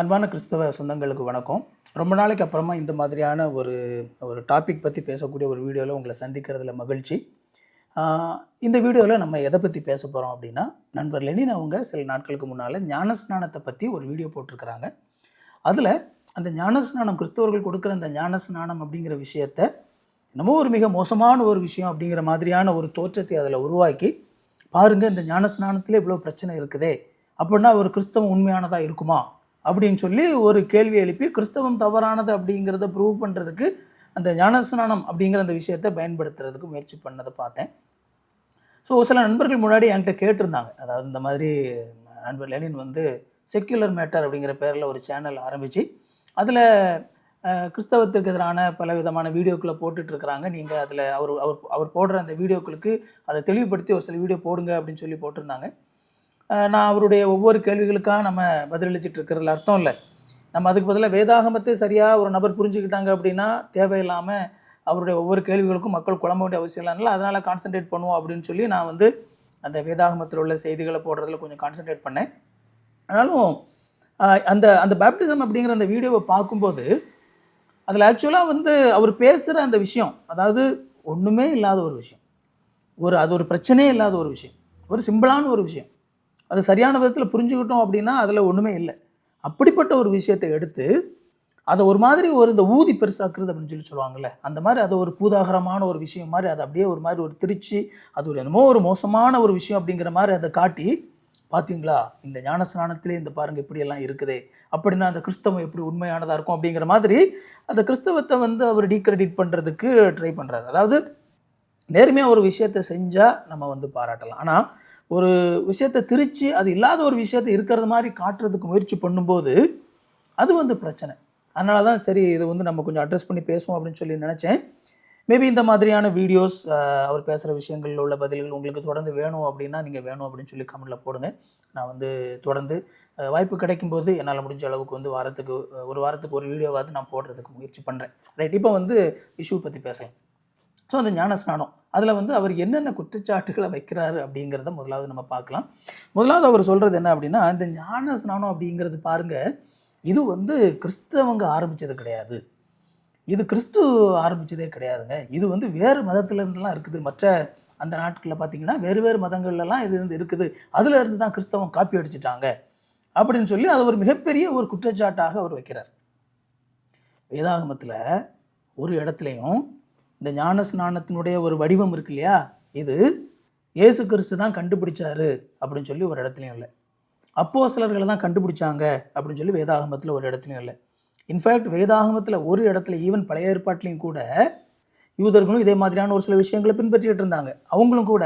அன்பான கிறிஸ்தவ சொந்தங்களுக்கு வணக்கம். ரொம்ப நாளைக்கு அப்புறமா இந்த மாதிரியான ஒரு ஒரு டாபிக் பற்றி பேசக்கூடிய ஒரு வீடியோவில் உங்களை சந்திக்கிறதுல மகிழ்ச்சி. இந்த வீடியோவில் நம்ம எதை பற்றி பேச போகிறோம் அப்படின்னா நண்பர் லெனின் அவங்க சில நாட்களுக்கு முன்னால் ஞானஸ்நானத்தை பற்றி ஒரு வீடியோ போட்டிருக்கிறாங்க. அதில் அந்த ஞானஸ்நானம் கிறிஸ்தவர்கள் கொடுக்குற அந்த ஞானஸ்நானம் அப்படிங்கிற விஷயத்த என்னமோ ஒரு மிக மோசமான ஒரு விஷயம் அப்படிங்கிற மாதிரியான ஒரு தோற்றத்தை அதில் உருவாக்கி பாருங்கள் இந்த ஞானஸ்நானத்தில் இவ்வளோ பிரச்சனை இருக்குதே அப்படின்னா ஒரு கிறிஸ்தவம் உண்மையானதாக இருக்குமா? அப்படின்னு சொல்லி ஒரு கேள்வி எழுப்பி கிறிஸ்தவம் தவறானது அப்படிங்கிறத ப்ரூவ் பண்ணுறதுக்கு அந்த ஞானஸ்நானம் அப்படிங்கிற அந்த விஷயத்தை பயன்படுத்துறதுக்கு முயற்சி பண்ணதை பார்த்தேன். ஸோ சில நண்பர்கள் முன்னாடி என்கிட்ட கேட்டிருந்தாங்க. அதாவது இந்த மாதிரி நண்பர் லெனின் வந்து செக்யுலர் மேட்டர் அப்படிங்கிற பேரில் ஒரு சேனல் ஆரம்பித்து அதில் கிறிஸ்தவத்திற்கு எதிரான பல விதமான வீடியோக்களை போட்டுட்டு இருக்கிறாங்க. நீங்கள் அதில் அவர் அவர் அவர் போடுற அந்த வீடியோக்களுக்கு அதை தெளிவுபடுத்தி ஒரு சில வீடியோ போடுங்க அப்படின்னு சொல்லி போட்டிருந்தாங்க. நான் அவருடைய ஒவ்வொரு கேள்விகளுக்காக நம்ம பதிலளிச்சிட்டு இருக்கிறதுல அர்த்தம் இல்லை. நம்ம அதுக்கு பதிலாக வேதாகமத்தை சரியாக ஒரு நபர் புரிஞ்சுக்கிட்டாங்க அப்படின்னா தேவையில்லாமல் அவருடைய ஒவ்வொரு கேள்விகளுக்கும் மக்கள் குழம்ப வேண்டிய அவசியம் இல்லைனால அதனால் கான்சென்ட்ரேட் பண்ணுவோம் அப்படின்னு சொல்லி நான் வந்து அந்த வேதாகமத்தில் உள்ள செய்திகளை போடுறதுல கொஞ்சம் கான்சென்ட்ரேட் பண்ணேன். ஆனாலும் அந்த அந்த பேப்டிசம் அப்படிங்கிற அந்த வீடியோவை பார்க்கும்போது அதில் ஆக்சுவலாக வந்து அவர் பேசுகிற அந்த விஷயம் அதாவது ஒன்றுமே இல்லாத ஒரு விஷயம். ஒரு அது ஒரு பிரச்சனையே இல்லாத ஒரு விஷயம். ஒரு சிம்பிளான ஒரு விஷயம். அது சரியான விதத்தில் புரிஞ்சுக்கிட்டோம் அப்படின்னா அதில் ஒன்றுமே இல்லை. அப்படிப்பட்ட ஒரு விஷயத்தை எடுத்து அதை ஒரு மாதிரி ஒரு இந்த ஊதி பெருசாக்குறது அப்படின்னு சொல்லி சொல்லுவாங்கல்ல அந்த மாதிரி அது ஒரு பூதாகரமான ஒரு விஷயம் மாதிரி அதை அப்படியே ஒரு மாதிரி ஒரு திருச்சி அது ஒரு என்னமோ ஒரு மோசமான ஒரு விஷயம் அப்படிங்கிற மாதிரி அதை காட்டி பார்த்தீங்களா இந்த ஞானஸ்நானத்திலே இந்த பாருங்க இப்படியெல்லாம் இருக்குதே அப்படின்னா அந்த கிறிஸ்தவம் எப்படி உண்மையானதாக இருக்கும் அப்படிங்கிற மாதிரி அந்த கிறிஸ்தவத்தை வந்து அவர் டீக்ரெடிட் பண்ணுறதுக்கு ட்ரை பண்ணுறாரு அதாவது நேர்மையாக ஒரு விஷயத்தை செஞ்சால் நம்ம வந்து பாராட்டலாம். ஆனால் ஒரு விஷயத்தை திரித்து அது இல்லாத ஒரு விஷயத்தை இருக்கிறது மாதிரி காட்டுறதுக்கு முயற்சி பண்ணும்போது அது வந்து பிரச்சனை. அதனால தான் சரி இது வந்து நம்ம கொஞ்சம் அட்ரஸ் பண்ணி பேசுவோம் அப்படின்னு சொல்லி நினச்சேன். மேபி இந்த மாதிரியான வீடியோஸ் அவர் பேசுகிற விஷயங்களில் உள்ள பதில்கள் உங்களுக்கு தொடர்ந்து வேணும் அப்படின்னா நீங்கள் வேணும் அப்படின்னு சொல்லி கமெண்டில் போடுங்க. நான் வந்து தொடர்ந்து வாய்ப்பு கிடைக்கும்போது என்னால் முடிஞ்ச அளவுக்கு வந்து வாரத்துக்கு ஒரு வாரத்துக்கு ஒரு வீடியோவாவது நான் போடுறதுக்கு முயற்சி பண்ணுறேன் ரைட் இப்போ வந்து இஷ்யூ பற்றி பேசலாம். ஸோ அந்த ஞானஸ்நானம். அதில் வந்து அவர் என்னென்ன குற்றச்சாட்டுகளை வைக்கிறாரு அப்படிங்கிறத முதலாவது நம்ம பார்க்கலாம். முதலாவது அவர் சொல்கிறது என்ன அப்படின்னா இந்த ஞானஸ்நானம் அப்படிங்கிறது பாருங்கள் இது வந்து கிறிஸ்தவங்க ஆரம்பித்தது கிடையாது. இது கிறிஸ்து ஆரம்பித்ததே கிடையாதுங்க. இது வந்து வேறு மதத்துலேருந்துலாம் இருக்குது. மற்ற அந்த நாட்களில் பார்த்தீங்கன்னா வேறு வேறு மதங்கள்லாம் இது வந்து இருக்குது. அதில் இருந்து தான் கிறிஸ்தவம் காப்பி அடிச்சிட்டாங்க. அப்படின்னு சொல்லி அது ஒரு மிகப்பெரிய ஒரு குற்றச்சாட்டாக அவர் வைக்கிறார். வேதாகமத்தில் ஒரு இடத்துலையும் இந்த ஞான ஸ்நானத்தினுடைய ஒரு வடிவம் இருக்கு இல்லையா? இது இயேசு கிறிஸ்து தான் கண்டுபிடிச்சாரு அப்படின்னு சொல்லி ஒரு இடத்துலையும் இல்லை. அப்போ சிலர்களை தான் கண்டுபிடிச்சாங்க அப்படின்னு சொல்லி வேதாகமத்தில் ஒரு இடத்துலையும் இல்லை. இன்ஃபேக்ட் வேதாகமத்தில் ஒரு இடத்துல ஈவன் பழைய ஏற்பாட்டிலையும் கூட யூதர்களும் இதே மாதிரியான ஒரு சில விஷயங்களை பின்பற்றிக்கிட்டு இருந்தாங்க. அவங்களும் கூட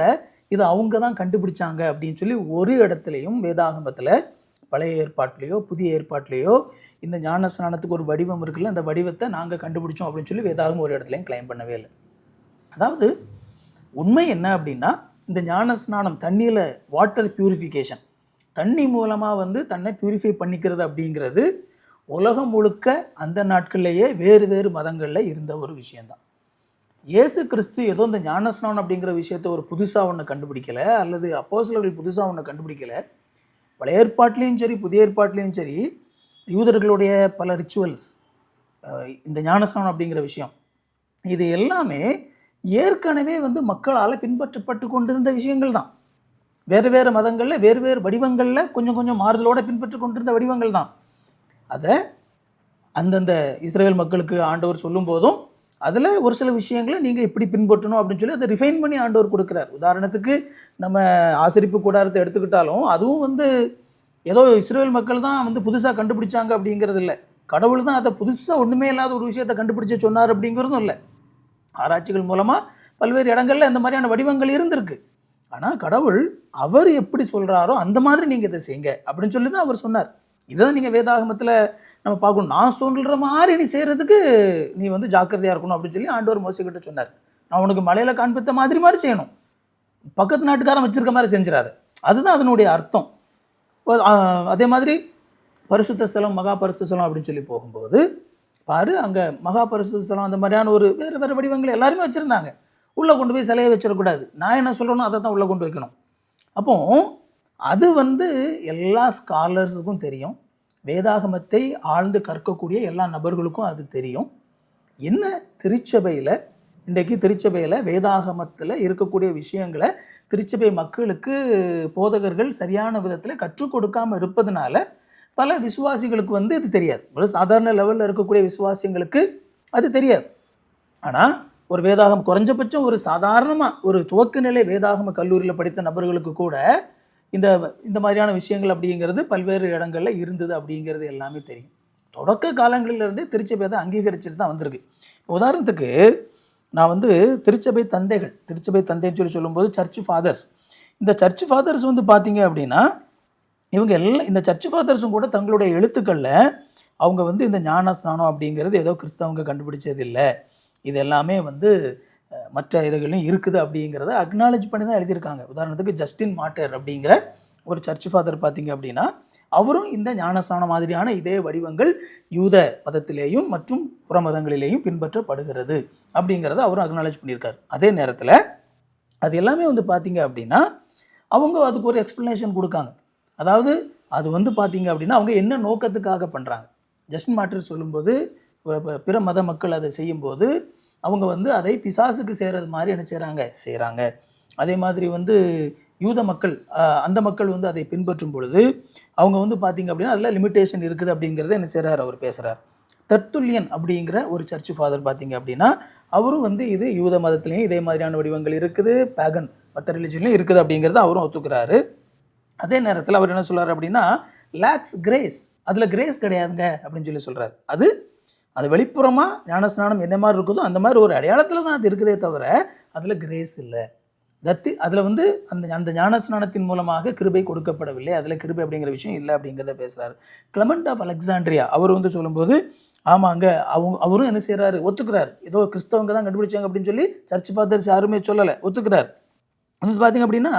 இதை அவங்க தான் கண்டுபிடிச்சாங்க அப்படின்னு சொல்லி ஒரு இடத்துலையும் வேதாகமத்தில் பழைய ஏற்பாட்டிலேயோ புதிய ஏற்பாட்டிலேயோ இந்த ஞான ஸ்நானத்துக்கு ஒரு வடிவம் இருக்குல்ல அந்த வடிவத்தை நாங்கள் கண்டுபிடிச்சோம் அப்படின்னு சொல்லி வேதாகம் ஒரு இடத்துலையும் கிளைம் பண்ணவே இல்லை. அதாவது உண்மை என்ன அப்படின்னா இந்த ஞான ஸ்நானம் தண்ணியில் வாட்டர் பியூரிஃபிகேஷன் தண்ணி மூலமாக வந்து தன்னை பியூரிஃபை பண்ணிக்கிறது அப்படிங்கிறது உலகம் முழுக்க அந்த நாட்கள்லேயே வேறு வேறு மதங்களில் இருந்த ஒரு விஷயந்தான் இயேசு கிறிஸ்து ஏதோ இந்த ஞானஸ்நானம் அப்படிங்கிற விஷயத்தை ஒரு புதுசாக ஒன்று கண்டுபிடிக்கலை அல்லது அப்போஸ்தலர்கள் புதுசாக ஒன்று கண்டுபிடிக்கலை. பழைய ஏற்பாட்லேயும் சரி புதிய ஏற்பாட்லேயும் சரி யூதர்களுடைய பல ரிச்சுவல்ஸ் இந்த ஞானஸ்நானம் அப்படிங்கிற விஷயம் இது எல்லாமே ஏற்கனவே வந்து மக்களால் பின்பற்றப்பட்டு கொண்டிருந்த விஷயங்கள் தான். வேறு வேறு மதங்களில் வேறு வேறு வடிவங்களில் கொஞ்சம் கொஞ்சம் மாறுதலோடு பின்பற்றி கொண்டிருந்த வடிவங்கள் தான். அதை அந்தந்த இஸ்ரேல் மக்களுக்கு ஆண்டவர் சொல்லும் போதும் அதில் ஒரு சில விஷயங்களை நீங்கள் இப்படி பின்பற்றணும் அப்படின்னு சொல்லி அதை ரிஃபைன் பண்ணி ஆண்டவர் கொடுக்குறார். உதாரணத்துக்கு நம்ம ஆசரிப்பு கூடாரத்தை எடுத்துக்கிட்டாலும் அதுவும் வந்து ஏதோ இஸ்ரேல் மக்கள் தான் வந்து புதுசாக கண்டுபிடிச்சாங்க அப்படிங்கிறது இல்லை. கடவுள் தான் அதை புதுசாக ஒன்றுமே இல்லாத ஒரு விஷயத்தை கண்டுபிடிச்சு சொன்னார் அப்படிங்கிறதும் இல்லை. ஆராய்ச்சிகள் மூலமாக பல்வேறு இடங்களில் இந்த மாதிரியான வடிவங்கள் இருந்திருக்கு. ஆனால் கடவுள் அவர் எப்படி சொல்கிறாரோ அந்த மாதிரி நீங்கள் இதை செய்யுங்க அப்படின்னு சொல்லி தான் அவர் சொன்னார். இதை தான் நீங்கள் வேதாகமத்தில் நம்ம பார்க்கணும். நான் சொல்கிற மாதிரி நீ செய்கிறதுக்கு நீ வந்து ஜாக்கிரதையாக இருக்கணும் அப்படின்னு சொல்லி ஆண்டவர் மோசிக்கிட்ட சொன்னார். நான் உனக்கு மலையில் காண்பித்த மாதிரி மாதிரி செய்யணும். பக்கத்து நாட்டுக்காரன் வச்சிருக்க மாதிரி செஞ்சிடாது. அதுதான் அதனுடைய அர்த்தம். அதே மாதிரி பரிசுத்த ஸ்தலம் மகா பரிசுத்த ஸ்தலம் அப்படின்னு சொல்லி போகும்போது பாரு அங்கே மகா பரிசுத்த ஸ்தலம் அந்த மாதிரியான ஒரு வேறு வேறு வடிவங்கள் எல்லாருமே வச்சுருந்தாங்க. உள்ளே கொண்டு போய் சிலையை வச்சிடக்கூடாது. நான் என்ன சொல்கிறேனோ அதை தான் உள்ளே கொண்டு வைக்கணும். அப்போ அது வந்து எல்லா ஸ்காலர்ஸுக்கும் தெரியும். வேதாகமத்தை ஆழ்ந்து கற்கக்கூடிய எல்லா நபர்களுக்கும் அது தெரியும். என்ன? திருச்சபையில் இன்றைக்கு திருச்சபையில் வேதாகமத்தில் இருக்கக்கூடிய விஷயங்களை திருச்சபை மக்களுக்கு போதகர்கள் சரியான விதத்தில் கற்றுக் கொடுக்காமல் இருப்பதனால பல விசுவாசிகளுக்கு வந்து இது தெரியாது. ஒரு சாதாரண லெவலில் இருக்கக்கூடிய விசுவாசிங்களுக்கு அது தெரியாது. ஆனால் ஒரு வேதாகம் குறைஞ்சபட்சம் ஒரு சாதாரணமாக ஒரு துவக்க நிலை வேதாகம கல்லூரியில் படித்த நபர்களுக்கு கூட இந்த இந்த மாதிரியான விஷயங்கள் அப்படிங்கிறது பல்வேறு இடங்களில் இருந்தது அப்படிங்கிறது எல்லாமே தெரியும். தொடக்க காலங்களிலிருந்தே திருச்சபை தான் அங்கீகரிச்சுட்டு தான் வந்திருக்கு. உதாரணத்துக்கு நான் வந்து திருச்சபை தந்தைகள் திருச்சபை தந்தைன்னு சொல்லி சொல்லும்போது சர்ச் ஃபாதர்ஸ் இந்த சர்ச் ஃபாதர்ஸ் வந்து பார்த்தீங்க அப்படின்னா இவங்க எல்லாம் இந்த சர்ச் ஃபாதர்ஸும் கூட தங்களுடைய எழுத்துக்களில் அவங்க வந்து இந்த ஞானஸ்நானம் அப்படிங்கிறது ஏதோ கிறிஸ்தவங்க கண்டுபிடிச்சது இல்லை இது எல்லாமே வந்து மற்ற இதுகளையும் இருக்குது அப்படிங்கிறத அக்னாலஜ் பண்ணி தான் எழுதியிருக்காங்க. உதாரணத்துக்கு ஜஸ்டின் மாட்டர் அப்படிங்கிற ஒரு சர்ச் ஃபாதர் பார்த்தீங்க அப்படின்னா அவரும் இந்த ஞானஸ்தானம் மாதிரியான இதே வடிவங்கள் யூத மதத்திலேயும் மற்றும் புற மதங்களிலேயும் பின்பற்றப்படுகிறது அப்படிங்கிறத அவரும் அக்னாலேஜ் பண்ணியிருக்காரு. அதே நேரத்தில் அது எல்லாமே வந்து பார்த்தீங்க அப்படின்னா அவங்க அதுக்கு ஒரு எக்ஸ்ப்ளனேஷன் கொடுக்காங்க. அதாவது அது வந்து பார்த்தீங்க அப்படின்னா அவங்க என்ன நோக்கத்துக்காக பண்ணுறாங்க ஜஸ்டின் மாற்றி சொல்லும்போது பிற மத மக்கள் அதை செய்யும்போது அவங்க வந்து அதை பிசாசுக்கு செய்கிறது மாதிரி என்ன செய்கிறாங்க செய்கிறாங்க அதே மாதிரி வந்து யூத மக்கள் அந்த மக்கள் வந்து அதை பின்பற்றும் பொழுது அவங்க வந்து பார்த்தீங்க அப்படின்னா அதில் லிமிட்டேஷன் இருக்குது அப்படிங்கிறத என்ன செய்கிறார் அவர் பேசுகிறார் தர்த்துல்யன் அப்படிங்கிற ஒரு சர்ச் ஃபாதர் பார்த்தீங்க அப்படின்னா அவரும் வந்து இது யூத மதத்துலேயும் இதே மாதிரியான வடிவங்கள் இருக்குது பேகன் மற்ற ரிலிஜன்லையும் இருக்குது அப்படிங்கிறத அவரும் ஒத்துக்கிறாரு. அதே நேரத்தில் அவர் என்ன சொல்கிறார் அப்படின்னா லேக்ஸ் கிரேஸ் அதில் கிரேஸ் கிடையாதுங்க அப்படின்னு சொல்லி சொல்கிறார் அது அது வெளிப்புறமாக ஞானஸ்நானம் எந்த மாதிரி இருக்குதோ அந்த மாதிரி ஒரு அடையாளத்தில் தான் அது இருக்குதே தவிர அதில் கிரேஸ் இல்லை. தத்து அதில் வந்து அந்த அந்த ஞானஸ்நானத்தின் மூலமாக கிருபை கொடுக்கப்படவில்லை. அதில் கிருபை அப்படிங்கிற விஷயம் இல்லை அப்படிங்கிறத பேசுகிறாரு கிளமெண்ட் ஆஃப் அலெக்சாண்ட்ரியா அவர் வந்து சொல்லும்போது ஆமாங்க அவங்க அவரும் என்ன செய்கிறாரு ஒத்துக்கிறார். ஏதோ கிறிஸ்தவங்க தான் கண்டுபிடிச்சாங்க அப்படின்னு சொல்லி சர்ச் ஃபாதர்ஸ் யாருமே சொல்லலை. ஒத்துக்கிறார். வந்து பார்த்தீங்க அப்படின்னா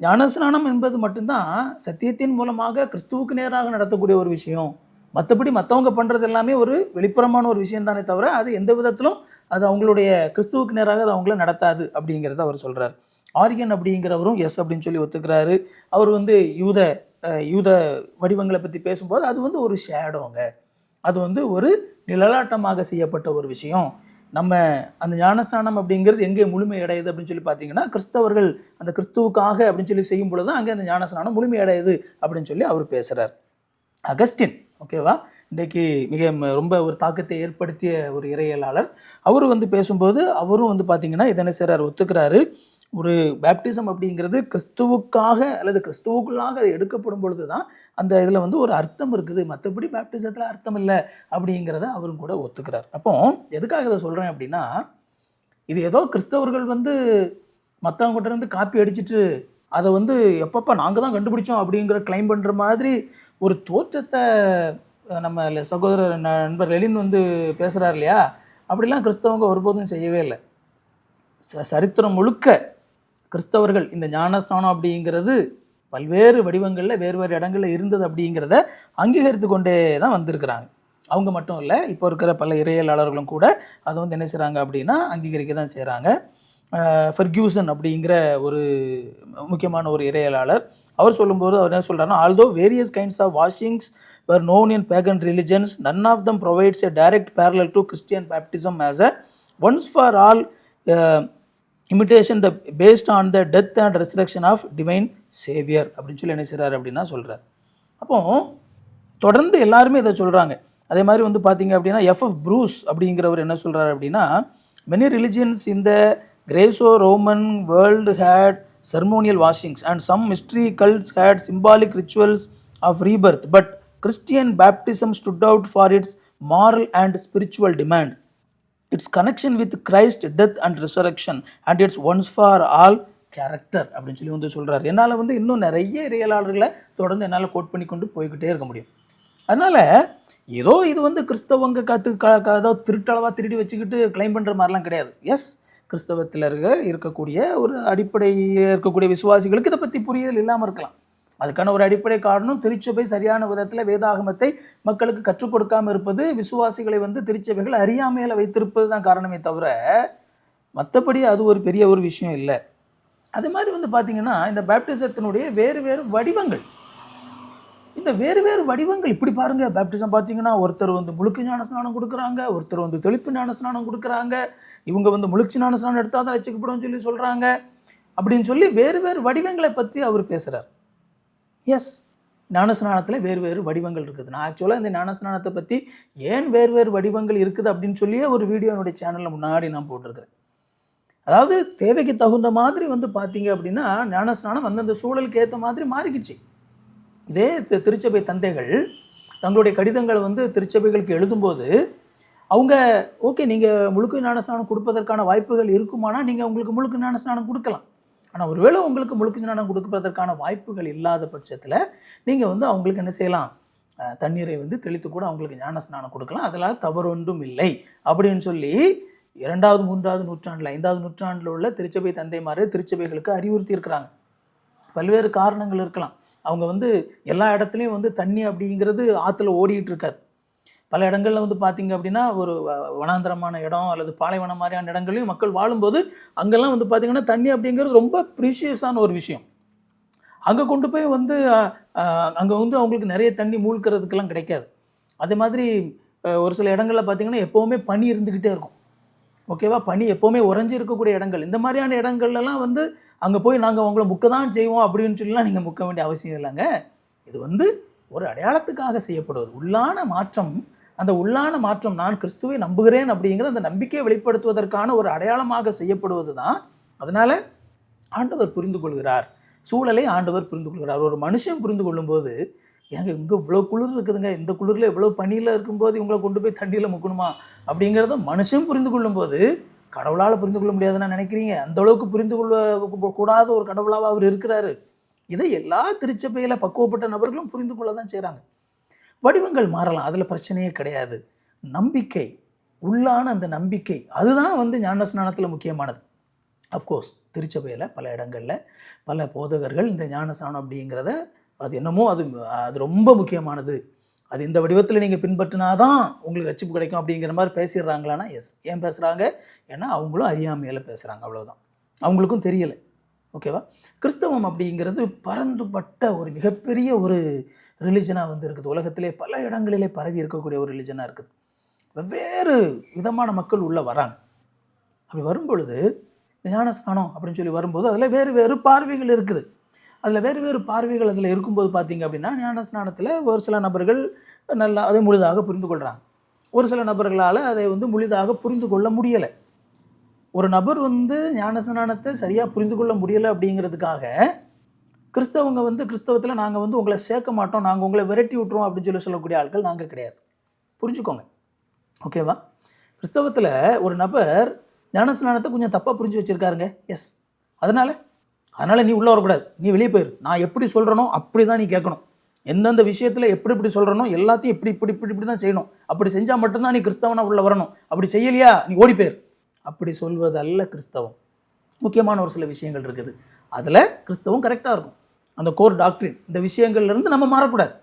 ஞானஸ்நானம் என்பது மட்டும்தான் சத்தியத்தின் மூலமாக கிறிஸ்துவுக்கு நேராக நடத்தக்கூடிய ஒரு விஷயம். மற்றபடி மற்றவங்க பண்ணுறது எல்லாமே ஒரு வெளிப்புறமான ஒரு விஷயம் தானே தவிர அது எந்த விதத்திலும் அது அவங்களுடைய கிறிஸ்துவுக்கு நேராக அது அவங்கள நடத்தாது அப்படிங்கிறத அவர் சொல்கிறார் ஆரியன் அப்படிங்கிறவரும் எஸ் அப்படின்னு சொல்லி ஒத்துக்கிறாரு. அவர் வந்து யூத யூத வடிவங்களை பற்றி பேசும்போது அது வந்து ஒரு ஷேடோங்க அது வந்து ஒரு நிழலாட்டமாக செய்யப்பட்ட ஒரு விஷயம். நம்ம அந்த ஞானஸ்தானம் அப்படிங்கிறது எங்கே முழுமை அடையுது அப்படின்னு சொல்லி பார்த்தீங்கன்னா கிறிஸ்தவர்கள் அந்த கிறிஸ்துவுக்காக அப்படின்னு சொல்லி செய்யும் பொழுது அங்கே அந்த ஞானஸ்தானம் முழுமை அடையுது அப்படின்னு சொல்லி அவர் பேசுகிறார் அகஸ்டின் ஓகேவா இன்றைக்கு மிக ரொம்ப ஒரு தாக்கத்தை ஏற்படுத்திய ஒரு இறையியலாளர். அவர் வந்து பேசும்போது அவரும் வந்து பார்த்தீங்கன்னா இதனை செய்கிறார் ஒத்துக்கிறாரு. ஒரு பேப்டிசம் அப்படிங்கிறது கிறிஸ்துவுக்காக அல்லது கிறிஸ்துவுக்குள்ளாக அது எடுக்கப்படும் பொழுது தான் அந்த இதில் வந்து ஒரு அர்த்தம் இருக்குது. மற்றபடி பேப்டிசத்தில் அர்த்தம் இல்லை அப்படிங்கிறத அவரும் கூட ஒத்துக்கிறார். அப்போ எதுக்காக இதை சொல்கிறேன் அப்படின்னா இது ஏதோ கிறிஸ்தவர்கள் வந்து மற்றவங்ககிட்ட இருந்து காப்பி அடிச்சிட்டு அதை வந்து எப்பப்போ நாங்கள் தான் கண்டுபிடிச்சோம் அப்படிங்கிற கிளைம் பண்ணுற மாதிரி ஒரு தோற்றத்தை நம்ம சகோதரர் நண்பர் லெலின் வந்து பேசுகிறார் இல்லையா? அப்படிலாம் கிறிஸ்தவங்க ஒருபோதும் செய்யவே இல்லை. ச- சரித்திரம் முழுக்க கிறிஸ்தவர்கள் இந்த ஞானஸ்தானம் அப்படிங்கிறது பல்வேறு வடிவங்களில் வேறு வேறு இடங்களில் இருந்தது அப்படிங்கிறத அங்கீகரித்து கொண்டே தான் வந்திருக்கிறாங்க. அவங்க மட்டும் இல்லை இப்போ இருக்கிற பல இறையலாளர்களும் கூட அதை வந்து என்ன செய்கிறாங்க அப்படின்னா அங்கீகரிக்க தான் செய்கிறாங்க ஃபர்கியூசன் அப்படிங்கிற ஒரு முக்கியமான ஒரு இறையலாளர் அவர் சொல்லும்போது அவர் என்ன சொல்கிறாருன்னா although various kinds of washings were known in pagan religions none of them provides a direct parallel to Christian baptism as a once for all imitation the based on the death and resurrection of divine saviour அப்படின்னு சொல்லி என்ன செய்கிறார் அப்படின்னா சொல்கிறார் அப்போ தொடர்ந்து எல்லாருமே இதை சொல்கிறாங்க அதே மாதிரி வந்து பார்த்தீங்க அப்படின்னா எஃப்எஃப் ப்ரூஸ் அப்படிங்கிறவர் என்ன சொல்கிறார் அப்படின்னா மெனி ரிலிஜியன்ஸ் இந்த Greco Roman world had ceremonial washings and some mystery cults had symbolic rituals of rebirth but christian baptism stood out for its moral and spiritual demand its connection with Christ death and resurrection and its once for all character அப்படின்னு சொல்லி வந்து சொல்றாரு என்னால் வந்து இன்னும் நிறைய இறையலாளர்களை தொடர்ந்து என்னால் கோட் பண்ணி கொண்டு போய்கிட்டே இருக்க முடியும் அதனால் ஏதோ இது வந்து கிறிஸ்தவங்க காத்து க க- ஏதோ திருட்டளவாக திருடி வச்சுக்கிட்டு கிளைம் பண்ணுற மாதிரிலாம் கிடையாது எஸ் கிறிஸ்தவத்தில் இருக்க இருக்கக்கூடிய ஒரு அடிப்படை இருக்கக்கூடிய விசுவாசிகளுக்கு இதை பற்றி புரிதல் இல்லாமல் இருக்கலாம். அதுக்கான ஒரு அடிப்படை காரணம் திருச்சபை சரியான விதத்தில் வேதாகமத்தை மக்களுக்கு கற்றுக் கொடுக்காமல் இருப்பது விசுவாசிகளை வந்து திருச்சபைகள் அறியாமையில் வைத்திருப்பது தான் காரணமே தவிர மற்றபடி அது ஒரு பெரிய ஒரு விஷயம் இல்லை. அது மாதிரி வந்து பார்த்தீங்கன்னா இந்த பேப்டிசத்தினுடைய வேறு வேறு வடிவங்கள் இந்த வேறு வேறு வடிவங்கள். இப்படி பாருங்க பேப்டிசம் பார்த்தீங்கன்னா ஒருத்தர் வந்து முழுக்கு ஞான ஸ்நானம் கொடுக்குறாங்க ஒருத்தர் வந்து தெளிப்பு ஞான ஸ்நானம் கொடுக்குறாங்க இவங்க வந்து முழுக்கு ஞான ஸ்நானம் எடுத்தால் தான் ரசிக்கப்படும் சொல்லி சொல்கிறாங்க அப்படின்னு சொல்லி வேறு வேறு வடிவங்களை பற்றி அவர் பேசுகிறார் எஸ் ஞானஸ்நானத்தில் வேறு வேறு வடிவங்கள் இருக்குது. நான் ஆக்சுவலாக இந்த ஞானஸ்நானத்தை பற்றி ஏன் வேறு வேறு வடிவங்கள் இருக்குது அப்படின்னு சொல்லியே ஒரு வீடியோ என்னுடைய சேனலில் முன்னாடி நான் போட்டிருக்கிறேன். அதாவது தேவைக்கு தகுந்த மாதிரி வந்து பார்த்தீங்க அப்படின்னா ஞானஸ்நானம் அந்தந்த சூழலுக்கு ஏற்ற மாதிரி மாறிக்கிச்சு இதே திருச்சபை தந்தைகள் தங்களுடைய கடிதங்களை வந்து திருச்சபைகளுக்கு எழுதும்போது அவங்க ஓகே நீங்கள் முழுக்க ஞானஸ்நானம் கொடுப்பதற்கான வாய்ப்புகள் இருக்குமானா நீங்கள் உங்களுக்கு முழுக்க ஞானஸ்நானம் கொடுக்கலாம். ஆனால் ஒருவேளை உங்களுக்கு முழுக்க ஞானம் கொடுப்பதற்கான வாய்ப்புகள் இல்லாத பட்சத்தில் நீங்கள் வந்து அவங்களுக்கு என்ன செய்யலாம்? தண்ணீரை வந்து தெளித்து கூட அவங்களுக்கு ஞானஸ்நானம் கொடுக்கலாம். அதெல்லாம் தவறு ஒன்றும் இல்லை. அப்படின்னு சொல்லி இரண்டாவது மூன்றாவது நூற்றாண்டில் ஐந்தாவது நூற்றாண்டில் உள்ள திருச்சபை தந்தைமாரே திருச்சபைகளுக்கு அறிவுறுத்தி இருக்கிறாங்க. பல்வேறு காரணங்கள் இருக்கலாம். அவங்க வந்து எல்லா இடத்துலையும் வந்து தண்ணி அப்படிங்கிறது ஆற்றுல ஓடிட்டு இருக்காது. பல இடங்கள்ல வந்து பார்த்தீங்க அப்படின்னா ஒரு வ- வனாந்தரமான இடம் அல்லது பாலைவனம் மாதிரியான இடங்களையும் மக்கள் வாழும்போது அங்கெல்லாம் வந்து பார்த்தீங்கன்னா தண்ணி அப்படிங்கிறது ரொம்ப ப்ரீஷியஸான ஒரு விஷயம். அங்கே கொண்டு போய் வந்து அங்கே வந்து அவங்களுக்கு நிறைய தண்ணி மூழ்கிறதுக்கெல்லாம் கிடைக்காது. அதே மாதிரி ஒரு சில இடங்களில் பார்த்தீங்கன்னா எப்போவுமே பனி இருந்துக்கிட்டே இருக்கும். ஓகேவா? பனி எப்போவுமே உறைஞ்சி இருக்கக்கூடிய இடங்கள். இந்த மாதிரியான இடங்கள்லாம் வந்து அங்கே போய் நாங்கள் உங்களை முக்க தான் செய்வோம் அப்படின்னு சொல்லலாம் நீங்கள் முக்க வேண்டிய அவசியம் இல்லைங்க. இது வந்து ஒரு அடையாளத்துக்காக செய்யப்படுவது. உள்ளான மாற்றம் அந்த உள்ளான மாற்றம் நான் கிறிஸ்துவை நம்புகிறேன் அப்படிங்கிற அந்த நம்பிக்கையை வெளிப்படுத்துவதற்கான ஒரு அடையாளமாக செய்யப்படுவது தான் அதனால் ஆண்டவர் புரிந்து கொள்கிறார். சூழலை ஆண்டவர் புரிந்து கொள்கிறார். ஒரு மனுஷன் புரிந்து கொள்ளும்போது ஏங்க இங்கே இவ்வளோ குளிர் இருக்குதுங்க. இந்த குளிரில் இவ்வளோ பனியில் இருக்கும்போது இவங்களை கொண்டு போய் தண்ணியில் முக்கணுமா? அப்படிங்கிறத மனுஷன் புரிந்து கொள்ளும்போது கடவுளால் புரிந்து கொள்ள முடியாதுன்னு நினைக்கிறீங்க? அந்த அளவுக்கு புரிந்து கொள்ள கூடாத ஒரு கடவுளாக அவர் இருக்கிறாரு. இதை எல்லா திருச்சபையில் பக்குவப்பட்ட நபர்களும் புரிந்து கொள்ள தான் செய்கிறாங்க வடிவங்கள் மாறலாம் அதில் பிரச்சனையே கிடையாது. நம்பிக்கை உள்ளான அந்த நம்பிக்கை அதுதான் வந்து ஞானஸ்நானத்தில் முக்கியமானது. அஃப்கோர்ஸ் திருச்சபையில் பல இடங்களில் பல போதகர்கள் இந்த ஞானஸ்நானம் அப்படிங்கிறத அது என்னமோ அது அது ரொம்ப முக்கியமானது. அது இந்த வடிவத்தில் நீங்கள் பின்பற்றினாதான் உங்களுக்கு அச்சிப்பு கிடைக்கும் அப்படிங்கிற மாதிரி பேசிடுறாங்களான்னா எஸ் ஏன் பேசுகிறாங்க ஏன்னா அவங்களும் அறியாமையில் பேசுகிறாங்க அவ்வளோதான் அவங்களுக்கும் தெரியலை. ஓகேவா? கிறிஸ்தவம் அப்படிங்கிறது பரந்துபட்ட ஒரு மிகப்பெரிய ஒரு ரிலிஜனாக வந்து இருக்குது. உலகத்திலே பல இடங்களிலே பரவி இருக்கக்கூடிய ஒரு ரிலிஜனாக இருக்குது. வெவ்வேறு விதமான மக்கள் உள்ளே வராங்க. அப்படி வரும்பொழுது ஞானஸ்தானம் அப்படின்னு சொல்லி வரும்போது அதில் வேறு வேறு பார்வைகள் இருக்குது. அதில் வேறு வேறு பார்வைகள் அதில் இருக்கும்போது பார்த்தீங்க அப்படின்னா ஞானஸ்நானத்தில் ஒரு சில நபர்கள் நல்லா அதை முழுதாக புரிந்து கொள்கிறாங்க ஒரு சில நபர்களால் அதை வந்து முழுதாக புரிந்து கொள்ள முடியலை. ஒரு நபர் வந்து ஞானஸ்நானத்தை சரியாக புரிந்து கொள்ள முடியலை அப்படிங்கிறதுக்காக கிறிஸ்தவங்க வந்து கிறிஸ்தவத்தில் நாங்கள் வந்து உங்களை சேர்க்க மாட்டோம் நாங்கள் உங்களை விரட்டி விட்டுருவோம் அப்படின்னு சொல்லி சொல்லக்கூடிய ஆட்கள் நாங்கள் கிடையாது. புரிஞ்சுக்கோங்க. ஓகேவா கிறிஸ்தவத்தில் ஒரு நபர் ஞானஸ்நானத்தை கொஞ்சம் தப்பாக புரிஞ்சு வச்சுருக்காருங்க. எஸ் அதனால் அதனால் நீ உள்ளே வரக்கூடாது. நீ வெளியே போயிரு. நான் எப்படி சொல்கிறனோ அப்படி தான் நீ கேட்கணும். எந்தெந்த விஷயத்தில் எப்படி இப்படி சொல்கிறனோ எல்லாத்தையும் இப்படி இப்படி இப்படி இப்படி தான் செய்யணும். அப்படி செஞ்சால் மட்டும்தான் நீ கிறிஸ்தவனா உள்ளே வரணும். அப்படி செய்யலையா நீ ஓடி போயிரு. அப்படி சொல்வதல்ல கிறிஸ்தவம். முக்கியமான ஒரு சில விஷயங்கள் இருக்குது. அதில் கிறிஸ்தவம் கரெக்டாக இருக்கும். அந்த கோர் டாக்டரின் இந்த விஷயங்கள்லேருந்து நம்ம மாறக்கூடாது.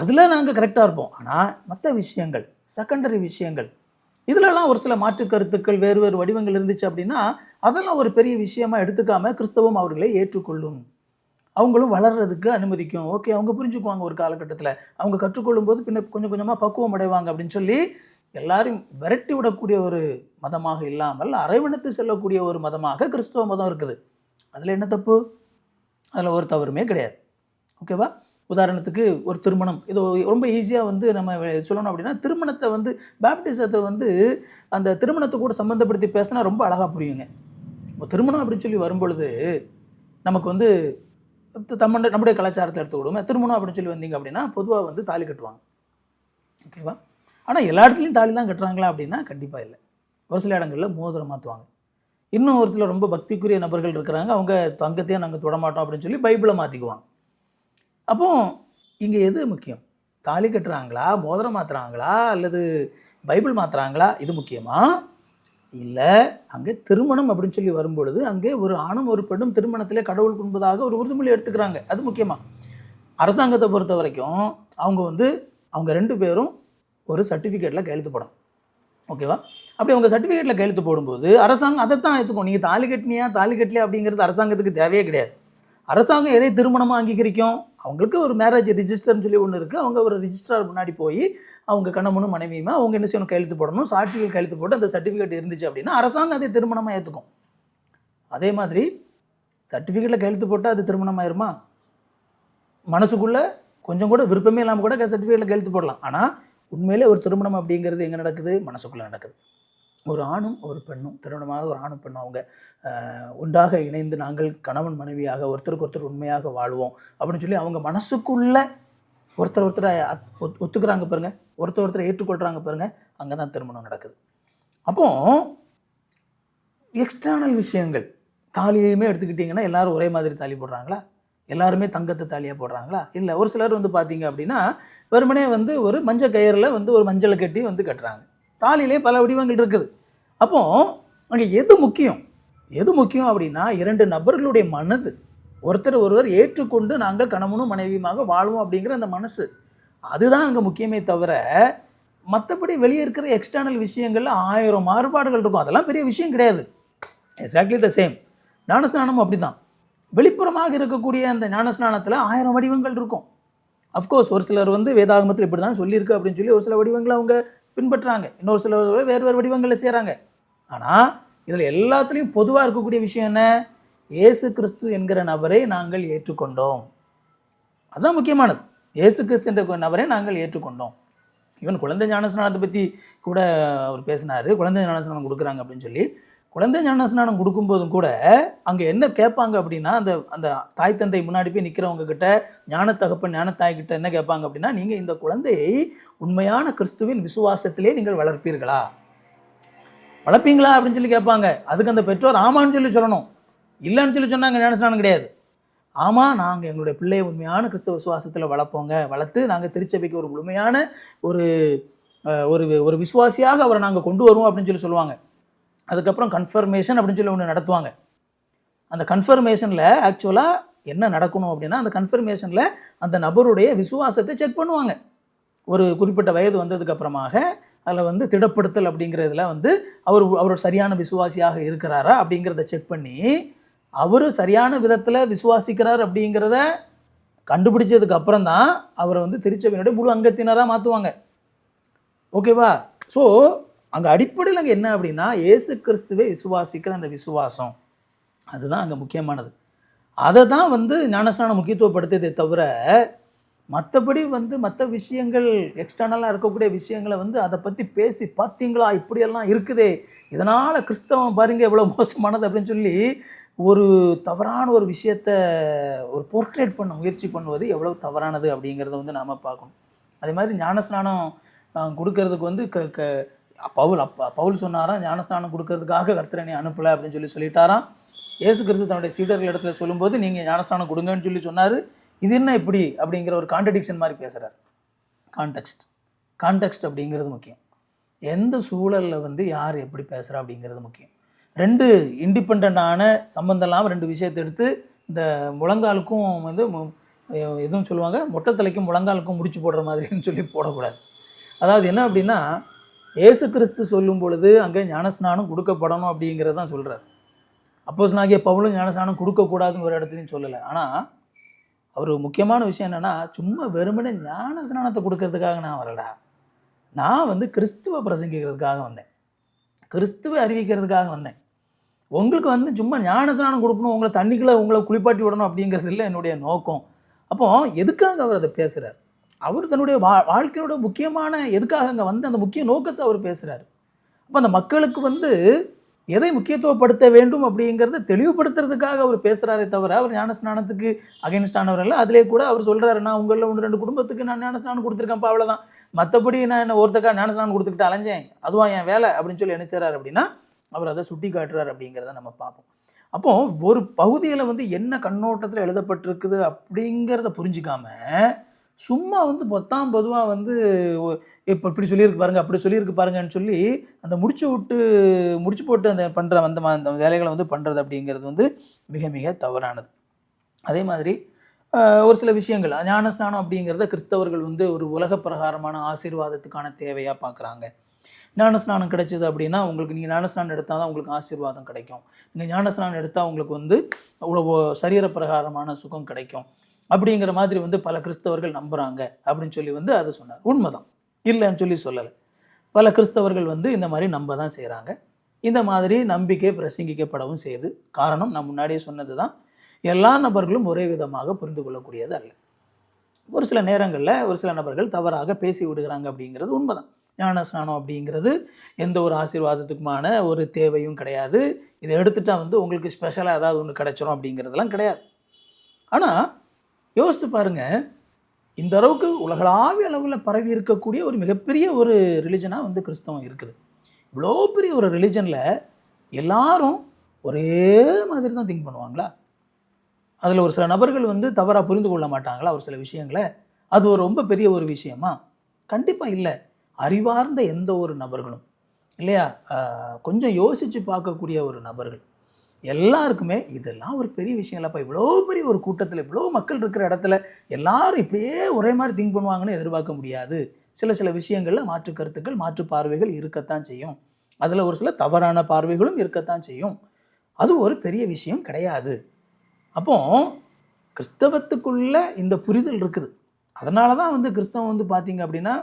அதில் நாங்கள் கரெக்டாக இருப்போம். ஆனால் மற்ற விஷயங்கள் செகண்டரி விஷயங்கள் இதிலலாம் ஒரு சில மாற்று கருத்துக்கள் வேறு வேறு வடிவங்கள் இருந்துச்சு அப்படின்னா அதெல்லாம் ஒரு பெரிய விஷயமா எடுத்துக்காம கிறிஸ்தவம் அவர்களை ஏற்றுக்கொள்ளும். அவங்களும் வளர்றதுக்கு அனுமதிக்கும். ஓகே அவங்க புரிஞ்சுக்குவாங்க ஒரு காலகட்டத்தில். அவங்க கற்றுக்கொள்ளும் போது பின்ன கொஞ்சம் கொஞ்சமாக பக்குவம் அடைவாங்க அப்படின்னு சொல்லி எல்லாரையும் விரட்டி விடக்கூடிய ஒரு மதமாக இல்லாமல் அரவணைத்து செல்லக்கூடிய ஒரு மதமாக கிறிஸ்தவ மதம் இருக்குது. அதில் என்ன தப்பு? அதில் ஒரு தவறுமே கிடையாது. ஓகேவா? உதாரணத்துக்கு ஒரு திருமணம். இது ரொம்ப ஈஸியாக வந்து நம்ம சொல்லணும் அப்படின்னா திருமணத்தை வந்து பேப்டிசத்தை வந்து அந்த திருமணத்தை கூட சம்மந்தப்படுத்தி பேசினா ரொம்ப அழகாக புரியுங்க. இப்போ திருமணம் அப்படின்னு சொல்லி வரும்பொழுது நமக்கு வந்து தமிழ் நம்முடைய கலாச்சாரத்தை எடுத்துக்கிடுவோம் திருமணம் அப்படின்னு சொல்லி வந்தீங்க அப்படின்னா பொதுவாக வந்து தாலி கட்டுவாங்க. ஓகேவா ஆனால் எல்லா இடத்துலையும் தாலி தான் கட்டுறாங்களா அப்படின்னா கண்டிப்பாக இல்லை. ஒரு சில இடங்களில் மோதிரம் மாற்றுவாங்க இன்னும் ஒரு சில ரொம்ப பக்திக்குரிய நபர்கள் இருக்கிறாங்க அவங்க தங்கத்தையே நாங்கள் தொடமாட்டோம் அப்படின்னு சொல்லி பைபிளை மாற்றிக்குவாங்க அப்போ இங்கே எது முக்கியம்? தாலி கட்டுறாங்களா? மோதிரம் மாற்றுறாங்களா அல்லது பைபிள் மாற்றுறாங்களா இது முக்கியமா? இல்லை அங்கே திருமணம் அப்படின்னு சொல்லி வரும்பொழுது அங்கே ஒரு ஆணும் ஒரு பெண்ணும் திருமணத்திலே கடவுள் குன்பதாக ஒரு உறுதிமொழி எடுத்துக்கிறாங்க. அது முக்கியமா? அரசாங்கத்தை பொறுத்த வரைக்கும் அவங்க வந்து அவங்க ரெண்டு பேரும் ஒரு சர்டிஃபிகேட்டில் கையெழுத்து போடும் ஓகேவா? அப்படி அவங்க சர்டிஃபிகேட்டில் கையெழுத்து போடும்போது அரசாங்கம் அதை தான் எடுத்துக்கும் நீங்கள் தாலி கட்டினியா தாலி கட்டலையா அப்படிங்கிறது அரசாங்கத்துக்கு தேவையே கிடையாது. அரசாங்கம் எதை திருமணமாக அங்கீகரிக்கும்? அவங்களுக்கு ஒரு மேரேஜ் ரிஜிஸ்டர்னு சொல்லி ஒன்று இருக்குது அவங்க ஒரு ரிஜிஸ்ட்ரார் முன்னாடி போய் அவங்க கணவனும் மனைவியுமா அவங்க என்ன செய்யணும் கையெழுத்து போடணும் சாட்சிகள் கையெழுத்து போட்டு அந்த சர்டிஃபிகேட் இருந்துச்சு அப்படின்னா அரசாங்கம் அதை திருமணமாக ஏற்றுக்கும் அதே மாதிரி சர்டிஃபிகேட்டில் கையெழுத்து போட்டால் அது திருமணம் ஆயிருமா மனசுக்குள்ளே கொஞ்சம் கூட விருப்பமே இல்லாமல் கூட சர்டிஃபிகேட்டில் கையெழுத்து போடலாம். ஆனால் உண்மையிலே ஒரு திருமணம் அப்படிங்கிறது எங்கே நடக்குது? மனசுக்குள்ளே நடக்குது. ஒரு ஆணும் ஒரு பெண்ணும் திருமணமாக ஒரு ஆணும் பெண்ணும் அவங்க ஒன்றாக இணைந்து நாங்கள் கணவன் மனைவியாக ஒருத்தருக்கு ஒருத்தர் உண்மையாக வாழ்வோம் அப்படின்னு சொல்லி அவங்க மனசுக்குள்ள ஒருத்தர் ஒருத்தரை ஒத்- ஒத்துக்கிறாங்க பாருங்க. ஒருத்தர் ஒருத்தரை ஏற்றுக்கொள்கிறாங்க பாருங்க. அங்கே தான் திருமணம் நடக்குது. அப்போ எக்ஸ்டர்னல் விஷயங்கள் தாலியையுமே எடுத்துக்கிட்டிங்கன்னா எல்லாரும் ஒரே மாதிரி தாலி போடுறாங்களா? எல்லாருமே தங்கத்தை தாலியாக போடுறாங்களா? இல்லை ஒரு சிலர் வந்து பார்த்தீங்க அப்படின்னா வெறுமனே வந்து ஒரு மஞ்சள் கயிறில் வந்து ஒரு மஞ்சளை கட்டி வந்து கட்டுறாங்க. தாலிலே பல வடிவங்கள் இருக்குது. அப்போது அங்கே எது முக்கியம்? எது முக்கியம் அப்படின்னா இரண்டு நபர்களுடைய மனது. ஒருத்தர் ஒருவர் ஏற்றுக்கொண்டு நாங்கள் கணவனும் மனைவியுமாக வாழ்வோம் அப்படிங்கிற அந்த மனசு. அதுதான் அங்கே முக்கியமே தவிர மற்றபடி வெளியே இருக்கிற எக்ஸ்டர்னல் விஷயங்களில் ஆயிரம் மாறுபாடுகள் இருக்கும். அதெல்லாம் பெரிய விஷயம் கிடையாது. எக்ஸாக்ட்லி த சேம் ஞானஸ்நானமும் அப்படிதான் வெளிப்புறமாக இருக்கக்கூடிய அந்த ஞானஸ்நானத்தில் ஆயிரம் வடிவங்கள் இருக்கும். அஃப்கோர்ஸ் ஒரு சிலர் வந்து வேதாகமத்தில் இப்படி தான் சொல்லியிருக்கு அப்படின்னு சொல்லி ஒரு சில வடிவங்களை அவங்க பின்பற்றுறாங்க. இன்னொரு சில வேறு வேறு வடிவங்களில் செய்கிறாங்க ஆனால் இதில் எல்லாத்துலேயும் பொதுவாக இருக்கக்கூடிய விஷயம் என்ன? ஏசு கிறிஸ்து என்கிற நபரை நாங்கள் ஏற்றுக்கொண்டோம். அதுதான் முக்கியமானது. ஏசு கிறிஸ்து என்ற நபரை நாங்கள் ஏற்றுக்கொண்டோம். ஈவன் குழந்தை ஞானஸ்நானத்தை பற்றி கூட அவர் பேசினார். குழந்தை ஞானஸ்நானம் கொடுக்குறாங்க அப்படின்னு சொல்லி. குழந்தை ஞானஸ்நானம் கொடுக்கும்போதும் கூட அங்கே என்ன கேட்பாங்க அப்படின்னா அந்த அந்த தாய் தந்தை முன்னாடி போய் நிற்கிறவங்க கிட்ட ஞான தகப்பன் ஞான என்ன கேட்பாங்க அப்படின்னா நீங்கள் இந்த குழந்தையை உண்மையான கிறிஸ்துவின் விசுவாசத்திலே நீங்கள் வளர்ப்பீர்களா? வளர்ப்பீங்களா? அப்படின்னு சொல்லி கேட்பாங்க. அதுக்கு அந்த பெற்றோர் ஆமான்னு சொல்லி சொல்லணும். இல்லைன்னு சொல்லி சொன்னாங்க ஞானஸ்நானம் கிடையாது. ஆமாம் நாங்கள் எங்களுடைய பிள்ளையை உண்மையான கிறிஸ்தவ விசுவாசத்தில் வளர்ப்போங்க. வளர்த்து நாங்கள் திருச்சபைக்கு ஒரு முழுமையான ஒரு ஒரு ஒரு விசுவாசியாக அவரை நாங்கள் கொண்டு வருவோம் அப்படின்னு சொல்லி சொல்லுவாங்க. அதுக்கப்புறம் கன்ஃபர்மேஷன் அப்படின்னு சொல்லி ஒன்று நடத்துவாங்க. அந்த கன்ஃபர்மேஷனில் ஆக்சுவலாக என்ன நடக்கணும் அப்படின்னா அந்த கன்ஃபர்மேஷனில் அந்த நபருடைய விசுவாசத்தை செக் பண்ணுவாங்க. ஒரு குறிப்பிட்ட வயது வந்ததுக்கப்புறமாக அதில் வந்து திடப்படுத்தல் அப்படிங்கிறதுல வந்து அவர் அவர் சரியான விசுவாசியாக இருக்கிறாரா அப்படிங்கிறத செக் பண்ணி அவர் சரியான விதத்தில் விசுவாசிக்கிறார் அப்படிங்கிறத கண்டுபிடிச்சதுக்கு அப்புறம் தான் அவரை வந்து திருச்சபையினுடைய முழு அங்கத்தினராக மாற்றுவாங்க ஓகேவா ஸோ அங்கே அடிப்படையில் அங்கே என்ன அப்படின்னா ஏசு கிறிஸ்துவை விசுவாசிக்கிற அந்த விசுவாசம். அதுதான் அங்கே முக்கியமானது. அதை தான் வந்து ஞானஸ்நானம் முக்கியத்துவப்படுத்ததே தவிர மற்றபடி வந்து மற்ற விஷயங்கள் எக்ஸ்டர்னலாக இருக்கக்கூடிய விஷயங்களை வந்து அதை பற்றி பேசி பார்த்தீங்களா இப்படியெல்லாம் இருக்குதே. இதனால் கிறிஸ்தவம் பாருங்க எவ்வளோ மோசமானது அப்படின்னு சொல்லி ஒரு தவறான ஒரு விஷயத்தை ஒரு போர்ட்ரேட் பண்ண முயற்சி பண்ணுவது எவ்வளோ தவறானது அப்படிங்கிறத வந்து நாம் பார்க்கணும். அதே மாதிரி ஞானஸ்நானம் கொடுக்கறதுக்கு வந்து க க பவுல் அப்பா பவுல் சொன்னாராம் ஞானஸ்தானம் கொடுக்கறதுக்காக கர்த்தரனை அனுப்பலை அப்படின்னு சொல்லி சொல்லிட்டாராம் இயேசு கிறிஸ்து தன்னுடைய சீடர்கள் இடத்துல சொல்லும்போது நீங்கள் ஞானஸ்தானம் கொடுங்கன்னு சொல்லி சொன்னார். இது என்ன இப்படி? அப்படிங்கிற ஒரு கான்ட்ரடிக்ஷன் மாதிரி பேசுகிறார் கான்டெக்ஸ்ட் கான்டெக்ஸ்ட் அப்படிங்கிறது முக்கியம். எந்த சூழலில் வந்து யார் எப்படி பேசுகிறா அப்படிங்கிறது முக்கியம். ரெண்டு இண்டிபெண்ட்டான சம்மந்தம் இல்லாமல் ரெண்டு விஷயத்தை எடுத்து இந்த முழங்காலுக்கும் வந்து எதுவும் சொல்லுவாங்க மொட்டை தலைக்கும் முழங்காலுக்கும் முடிச்சு போடுற மாதிரின்னு சொல்லி போடக்கூடாது. அதாவது என்ன அப்படின்னா இயேசு கிறிஸ்து சொல்லும் பொழுது அங்கே ஞானஸ்நானம் கொடுக்கப்படணும் அப்படிங்கிறது தான் சொல்கிறார் அப்போஸ் நாகிய பவுலும் ஞானஸ்நானம் கொடுக்கக்கூடாதுன்னு ஒரு இடத்துலையும் சொல்லலை. ஆனால் அவர் முக்கியமான விஷயம் என்னென்னா சும்மா வெறுமனே ஞானஸ்நானத்தை கொடுக்கறதுக்காக நான் வரலடா. நான் வந்து கிறிஸ்துவ பிரசங்கிக்கிறதுக்காக வந்தேன். கிறிஸ்துவை அறிவிக்கிறதுக்காக வந்தேன். உங்களுக்கு வந்து சும்மா ஞானஸ்நானம் கொடுக்கணும் உங்களை தண்ணிக்குள்ளே உங்களை குளிப்பாட்டி விடணும் அப்படிங்கிறது இல்லை என்னுடைய நோக்கம். அப்போ எதுக்காக அவர் அதை பேசுகிறார் அவர் தன்னுடைய வா வாழ்க்கையோட முக்கியமான எதுக்காக அங்கே வந்து அந்த முக்கிய நோக்கத்தை அவர் பேசுகிறார் அப்போ அந்த மக்களுக்கு வந்து எதை முக்கியத்துவப்படுத்த வேண்டும் அப்படிங்கிறத தெளிவுபடுத்துறதுக்காக அவர் பேசுகிறாரே தவிர அவர் ஞானஸ்நானத்துக்கு அகைன்ஸ்டானவர் இல்லை. அதிலே கூட அவர் சொல்கிறாரு நான் உங்களில் ஒன்று ரெண்டு குடும்பத்துக்கு நான் ஞானஸ்நானம் கொடுத்துருக்கேன்ப்பா அவ்வளோதான் மற்றபடி நான் என்ன ஒருத்தக்கா ஞானஸ்நானம் கொடுத்துக்கிட்டு அலைஞ்சேன். அதுவா என் வேலை அப்படின்னு சொல்லி என்ன செய்கிறார் அப்படின்னா அவர் அதை சுட்டி காட்டுறார் அப்படிங்கிறத நம்ம பார்ப்போம். அப்போ ஒரு பகுதியில் வந்து என்ன கண்ணோட்டத்தில் எழுதப்பட்டிருக்குது அப்படிங்கிறத புரிஞ்சுக்காம சும்மா வந்து பொத்தாம் பொதுவாக வந்து இப்போ இப்படி சொல்லியிருக்கு பாருங்க அப்படி சொல்லியிருக்கு பாருங்கன்னு சொல்லி அந்த முடிச்சு விட்டு முடிச்சு போட்டு அந்த பண்ணுற அந்த அந்த வேலைகளை வந்து பண்ணுறது அப்படிங்கிறது வந்து மிக மிக தவறானது. அதே மாதிரி ஒரு சில விஷயங்கள் ஞானஸ்நானம் அப்படிங்கிறத கிறிஸ்தவர்கள் வந்து ஒரு உலக பிரகாரமான ஆசீர்வாதத்துக்கான தேவையாக பார்க்குறாங்க ஞானஸ்நானம் கிடைச்சது அப்படின்னா உங்களுக்கு நீங்கள் ஞானஸ்நானம் எடுத்தால் தான் உங்களுக்கு ஆசீர்வாதம் கிடைக்கும். நீங்கள் ஞானஸ்நானம் எடுத்தால் உங்களுக்கு வந்து அவ்வளோ சரீர பிரகாரமான சுகம் கிடைக்கும். அப்படிங்கிற மாதிரி வந்து பல கிறிஸ்தவர்கள் நம்புகிறாங்க அப்படின்னு சொல்லி வந்து அதை சொன்னார். உண்மைதான். இல்லைன்னு சொல்லி சொல்லலை. பல கிறிஸ்தவர்கள் வந்து இந்த மாதிரி நம்ப தான் செய்கிறாங்க இந்த மாதிரி நம்பிக்கை பிரசங்கிக்கப்படவும் செய்யுது காரணம் நான் முன்னாடியே சொன்னது தான் எல்லா நபர்களும் ஒரே விதமாக புரிந்து கொள்ளக்கூடியது அல்ல. ஒரு சில நேரங்களில் ஒரு சில நபர்கள் தவறாக பேசி விடுகிறாங்க அப்படிங்கிறது உண்மைதான். ஞான ஸ்நானம் அப்படிங்கிறது எந்த ஒரு ஆசீர்வாதத்துக்குமான ஒரு தேவையும் கிடையாது. இதை எடுத்துட்டா வந்து உங்களுக்கு ஸ்பெஷலாக ஏதாவது ஒன்று கிடைச்சிரும் அப்படிங்கிறதுலாம் கிடையாது. ஆனால் யோசித்து பாருங்கள் இந்த அளவுக்கு உலகளாவிய அளவில் பரவி இருக்கக்கூடிய ஒரு மிகப்பெரிய ஒரு ரிலிஜனாக வந்து கிறிஸ்தவம் இருக்குது. இவ்வளோ பெரிய ஒரு ரிலிஜனில் எல்லாரும் ஒரே மாதிரி தான் திங்க் பண்ணுவாங்களா? அதில் ஒரு சில நபர்கள் வந்து தவறாக புரிந்து கொள்ள மாட்டாங்களா ஒரு சில விஷயங்களை? அது ஒரு ரொம்ப பெரிய ஒரு விஷயமா? கண்டிப்பாக இல்லை. அறிவார்ந்த எந்த ஒரு நபர்களும். இல்லையா? கொஞ்சம் யோசித்து பார்க்கக்கூடிய ஒரு நபர்கள். எல்லாருக்குமே இதெல்லாம் ஒரு பெரிய விஷயம் இல்லைப்பா. இவ்வளோ பெரிய ஒரு கூட்டத்தில் இவ்வளோ மக்கள் இருக்கிற இடத்துல எல்லாரும் இப்படியே ஒரே மாதிரி திங்க் பண்ணுவாங்கன்னு எதிர்பார்க்க முடியாது. சில சில விஷயங்களில் மாற்று கருத்துக்கள் மாற்று பார்வைகள் இருக்கத்தான் செய்யும். அதில் ஒரு சில தவறான பார்வைகளும் இருக்கத்தான் செய்யும். அது ஒரு பெரிய விஷயம் கிடையாது. அப்போ கிறிஸ்தவத்துக்குள்ள இந்த புரிதல் இருக்குது. அதனால தான் வந்து கிறிஸ்தவம் வந்து பார்த்தீங்க அப்படின்னா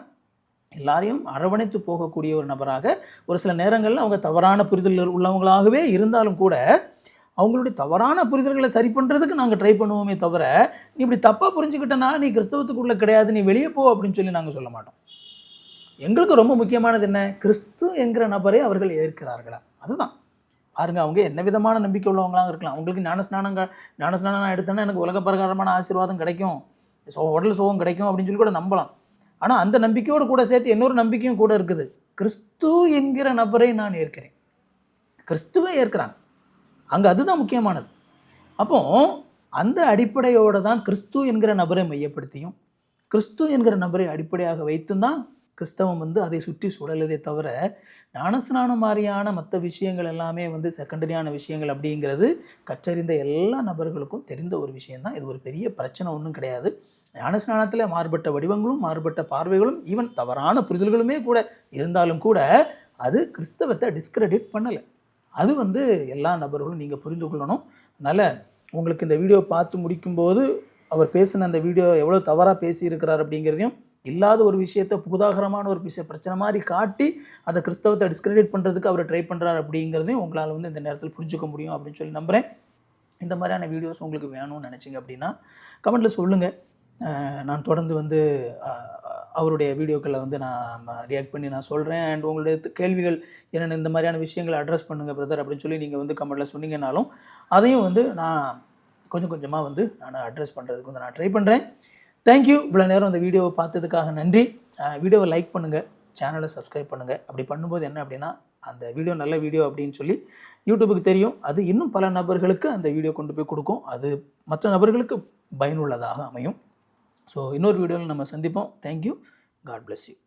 எல்லாரையும் அரவணைத்து போகக்கூடிய ஒரு நபராக ஒரு சில நேரங்களில் அவங்க தவறான புரிதல் உள்ளவங்களாகவே இருந்தாலும் கூட அவங்களுடைய தவறான புரிதல்களை சரி பண்ணுறதுக்கு நாங்கள் ட்ரை பண்ணுவோமே தவிர நீ இப்படி தப்பாக புரிஞ்சுக்கிட்டனா நீ கிறிஸ்தவத்துக்குள்ளே கிடையாது நீ வெளியே போ அப்படின்னு சொல்லி நாங்கள் சொல்ல மாட்டோம். எங்களுக்கு ரொம்ப முக்கியமானது என்ன? கிறிஸ்து என்கிற நபரை அவர்கள் ஏற்கிறார்களா? அதுதான். பாருங்கள் அவங்க என்ன விதமான நம்பிக்கை உள்ளவங்களாக இருக்கலாம். அவங்களுக்கு ஞானஸ்நானங்க ஞானஸ்நானம் நான் எடுத்தேன்னா எனக்கு உலக பிரகாரமான ஆசீர்வாதம் கிடைக்கும். ஸோ உடல் சோகம் கிடைக்கும் அப்படின்னு சொல்லி கூட நம்பலாம். ஆனால் அந்த நம்பிக்கையோடு கூட சேர்த்து இன்னொரு நம்பிக்கையும் கூட இருக்குது. கிறிஸ்து என்கிற நபரை நான் ஏற்கிறேன். கிறிஸ்துவை ஏற்கிறாங்க அங்கே அதுதான் முக்கியமானது. அப்போ அந்த அடிப்படையோடு தான் கிறிஸ்து என்கிற நபரை மையப்படுத்தியும் கிறிஸ்து என்கிற நபரை அடிப்படையாக வைத்தும் தான் கிறிஸ்தவம் வந்து அதை சுற்றி சுழலுதே தவிர ஞானஸ்நானம் மாதிரியான மற்ற விஷயங்கள் எல்லாமே வந்து செகண்டரியான விஷயங்கள் அப்படிங்கிறது கற்றறிந்த எல்லா நபர்களுக்கும் தெரிந்த ஒரு விஷயம்தான். இது ஒரு பெரிய பிரச்சனை ஒன்றும் கிடையாது. ஞானஸ்நானத்தில் மாறுபட்ட வடிவங்களும் மாறுபட்ட பார்வைகளும் ஈவன் தவறான புரிதல்களுமே கூட இருந்தாலும் கூட அது கிறிஸ்தவத்தை டிஸ்கிரெடிட் பண்ணலை. அது வந்து எல்லா நபர்களும் நீங்கள் புரிந்து கொள்ளணும். அதனால் உங்களுக்கு இந்த வீடியோ பார்த்து முடிக்கும்போது அவர் பேசின அந்த வீடியோ எவ்வளோ தவறாக பேசியிருக்கிறார் அப்படிங்கிறதையும் இல்லாத ஒரு விஷயத்தை புதாகரமான ஒரு விஷய பிரச்சனை மாதிரி காட்டி அந்த கிறிஸ்தவத்தை டிஸ்கிரெடிட் பண்ணுறதுக்கு அவர் ட்ரை பண்ணுறாரு அப்படிங்கிறதையும் உங்களால் வந்து இந்த நேரத்தில் புரிஞ்சுக்க முடியும் அப்படின்னு சொல்லி நம்புகிறேன் இந்த மாதிரியான வீடியோஸ் உங்களுக்கு வேணும்னு நினச்சிங்க அப்படின்னா கமெண்ட்டில் சொல்லுங்கள் நான் தொடர்ந்து வந்து அவருடைய வீடியோக்களை வந்து நான் ரியாக்ட் பண்ணி நான் சொல்கிறேன் அண்ட் உங்களுடைய கேள்விகள் என்னென்ன இந்த மாதிரியான விஷயங்களை அட்ரஸ் பண்ணுங்கள் பிரதர் அப்படின்னு சொல்லி நீங்கள் வந்து கமெண்ட்டில் சொன்னீங்கனாலும் அதையும் வந்து நான் கொஞ்சம் கொஞ்சமாக வந்து நான் அட்ரஸ் பண்ணுறதுக்கு வந்து நான் ட்ரை பண்ணுறேன் தேங்க்யூ இவ்வளோ நேரம் அந்த வீடியோவை பார்த்ததுக்காக நன்றி. வீடியோவை லைக் பண்ணுங்கள் சேனலை சப்ஸ்கிரைப் பண்ணுங்கள் அப்படி பண்ணும்போது என்ன அப்படின்னா அந்த வீடியோ நல்ல வீடியோ அப்படின்னு சொல்லி யூடியூபுக்கு தெரியும். அது இன்னும் பல நபர்களுக்கு அந்த வீடியோ கொண்டு போய் கொடுக்கும். அது மற்ற நபர்களுக்கு பயனுள்ளதாக அமையும். ஸோ இன்னொரு வீடியோவில் நம்ம சந்திப்போம். Thank you God bless you